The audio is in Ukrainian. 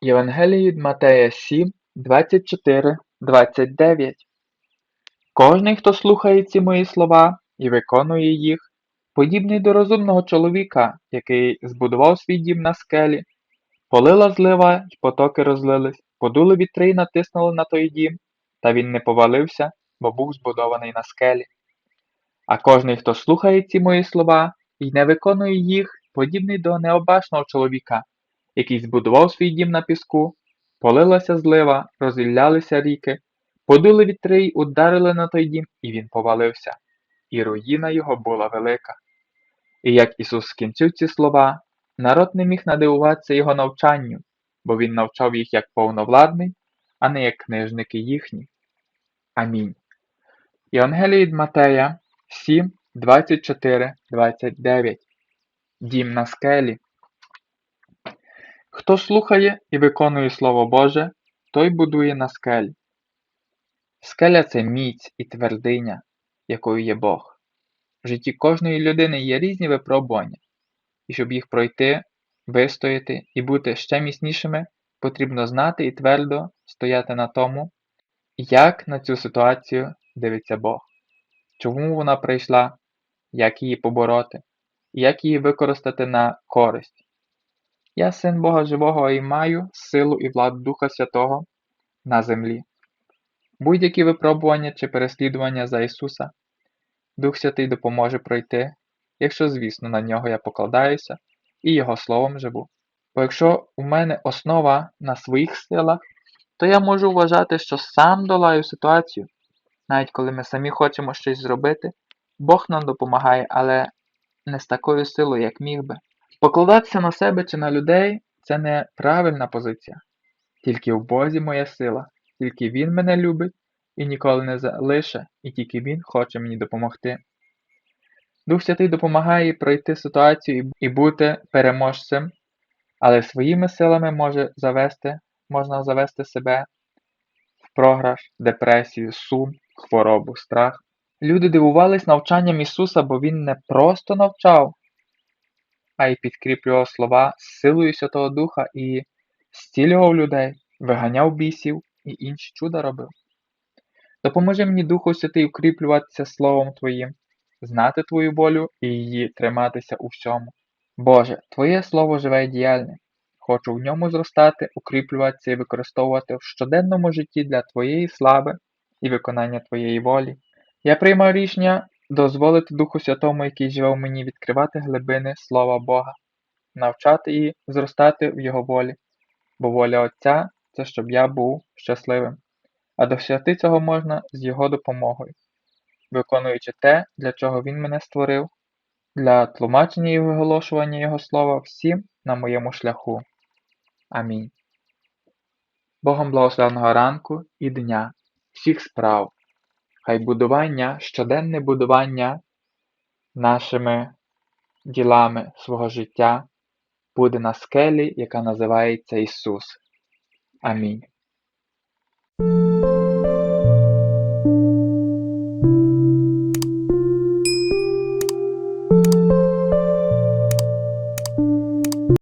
Євангелії від Матея 7, 24, 29 Кожний, хто слухає ці мої слова і виконує їх, подібний до розумного чоловіка, який збудував свій дім на скелі, полила злива й потоки розлились, подули вітри й натиснули на той дім, та він не повалився, бо був збудований на скелі. А кожний, хто слухає ці мої слова і не виконує їх, подібний до необачного чоловіка, який збудував свій дім на піску, полилася злива, розіллялися ріки, подули вітри й ударили на той дім, і він повалився, і руїна його була велика. І як Ісус скінчив ці слова, народ не міг надивуватися його навчанню, бо він навчав їх як повновладний, а не як книжники їхні. Амінь. Євангелії від Матея 7, 24, 29 Дім на скелі. Хто слухає і виконує Слово Боже, той будує на скелі. Скеля це міць і твердиня, якою є Бог. В житті кожної людини є різні випробування, і щоб їх пройти, вистояти і бути ще міцнішими, потрібно знати і твердо стояти на тому, як на цю ситуацію дивиться Бог, чому вона прийшла, як її побороти, і як її використати на користь. Я син Бога Живого і маю силу і владу Духа Святого на землі. Будь-які випробування чи переслідування за Ісуса, Дух Святий допоможе пройти, якщо, звісно, на нього я покладаюся і Його Словом живу. Бо якщо у мене основа на своїх силах, то я можу вважати, що сам долаю ситуацію, навіть коли ми самі хочемо щось зробити, Бог нам допомагає, але не з такою силою, як міг би. Покладатися на себе чи на людей це не правильна позиція. Тільки в Бозі моя сила, тільки Він мене любить і ніколи не залише, і тільки Він хоче мені допомогти. Дух Святий допомагає пройти ситуацію і бути переможцем, але своїми силами може завести, можна завести себе в програш, депресію, сум, хворобу, страх. Люди дивувались навчанням Ісуса, бо Він не просто навчав, а й підкріплював слова силою Святого Духа і зцілював людей, виганяв бісів і інші чуда робив. Допоможи мені, Духу Святий, укріплюватися Словом Твоїм, знати Твою волю і її триматися у всьому. Боже, Твоє Слово живе і діяльне. Хочу в ньому зростати, укріплюватися і використовувати в щоденному житті для Твоєї слави і виконання Твоєї волі. Я приймаю рішення дозволити Духу Святому, який живе в мені, відкривати глибини Слова Бога, навчати і зростати в Його волі, бо воля Отця це щоб я був щасливим, а досягти цього можна з Його допомогою, виконуючи те, для чого Він мене створив, для тлумачення і виголошування Його слова всім на моєму шляху. Амінь. Богом благословеного ранку і дня, всіх справ. Хай будування, щоденне будування нашими ділами свого життя буде на скелі, яка називається Ісус. Амінь.